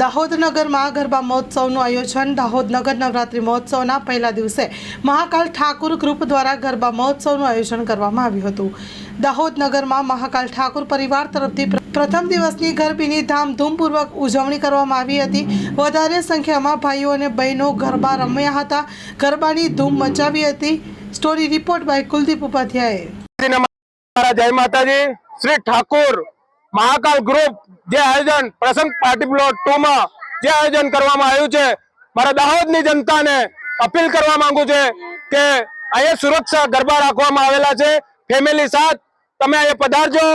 દાહોદ નગરમાં ગરબા મહોત્સવનું આયોજન. દાહોદ નગર મહોત્સવના પહેલા દિવસે મહાકાલ ઠાકુર ગ્રુપ દ્વારા ગરબા મહોત્સવનું આયોજન કરવામાં આવ્યું હતું. દાહોદ મહાકાલ ઠાકુર પરિવાર તરફથી પ્રથમ દિવસની ગરબીની ધામધૂમપૂર્વક ઉજવણી કરવામાં આવી હતી. વધારે સંખ્યામાં ભાઈઓ અને બહેનો ગરબા રમ્યા હતા. ગરબાની ધૂમ મચાવી હતી. Story report by Kuldeep Upadhyay. જય માતાજી. શ્રી ઠાકુર. મહાકાલ ગ્રુપ જે આયોજન પ્રસંગ પાર્ટી પ્લોટ ટુ માં જે આયોજન કરવામાં આવ્યું છે, મારા દાહોદની જનતાને અપીલ કરવા માંગુ છે કે અહીંયા સુરક્ષા ગરબા રાખવામાં આવેલા છે, ફેમિલી સાથ તમે અહીંયા પધારજો,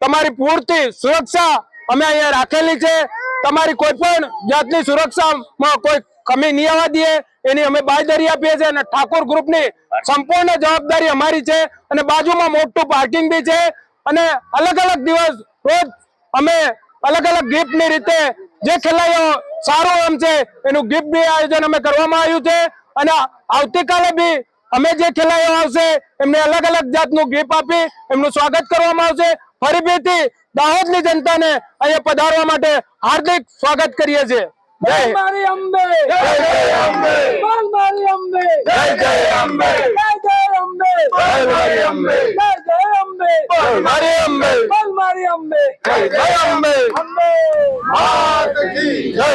તમારી પૂરતી સુરક્ષા અમે અહીંયા રાખેલી છે, તમારી કોઈ પણ જાતની સુરક્ષામાં કોઈ કમી નહીં આવવા દઈએ, એની અમે બાજદારી આપીએ છીએ અને ઠાકોર ગ્રુપની સંપૂર્ણ જવાબદારી અમારી છે અને બાજુમાં મોટું પાર્કિંગ બી છે અને અલગ અલગ દિવસ રોજ અમે અલગ અલગ ગિફ્ટની રીતે જે ખેલાડીઓ સારું આમ છે એનું ગિફ્ટ બી આયોજન અમે કરવામાં આવ્યું છે. અને આવતીકાલે બી અમે જે ખેલાડીઓ આવશે એમને અલગ અલગ જાતનું ગિફ્ટ આપી એમનું સ્વાગત કરવામાં આવશે. ફરી ફરીથી દાહોદની જનતાને અહીંયા પધારવા માટે હાર્દિક સ્વાગત કરીએ છીએ. જય. મારી અંબે. જય જય અંબે. મારી અંબે. જય જય અંબે. જય જય અંબે. મારી અંબે. જય જય અંબે. મારી અંબે. બોલ મારી અંબે જય જય અંબે અંબે માત કી જય.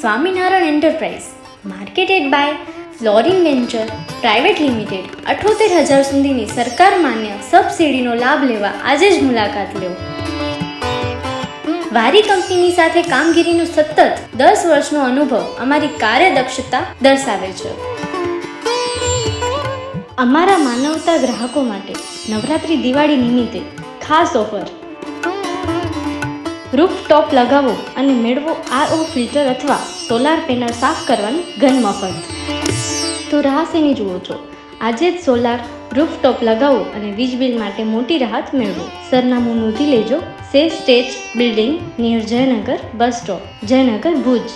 Swaminarayan enterprise marketed by flooring venture private limited અઠોતેર હજાર સુધીની સરકાર માન્ય સબસિડીનો લાભ લેવા આજે જ મુલાકાત લો. વારી કંપનીની સાથે કામગીરીનો સતત દસ વર્ષનો અનુભવ અમારી કાર્યદક્ષતા દર્શાવે છે. અમારા માનવતા ગ્રાહકો માટે નવરાત્રિ દિવાળી નિમિત્તે ખાસ ઓફર. રૂફ ટોપ લગાવો અને મેળવો આરઓ ફિલ્ટર અથવા સોલાર પેનલ સાફ કરવાની ઘન મફત. તો રાહ શેની જુઓ છો, આજે જ સોલાર રૂફ ટોપ લગાવો અને વીજ બિલ માટે મોટી રાહત મેળવો. સરનામું નોંધી લેજો, સે stage building, near Jaynagar, bus stop, Jaynagar Bhuj.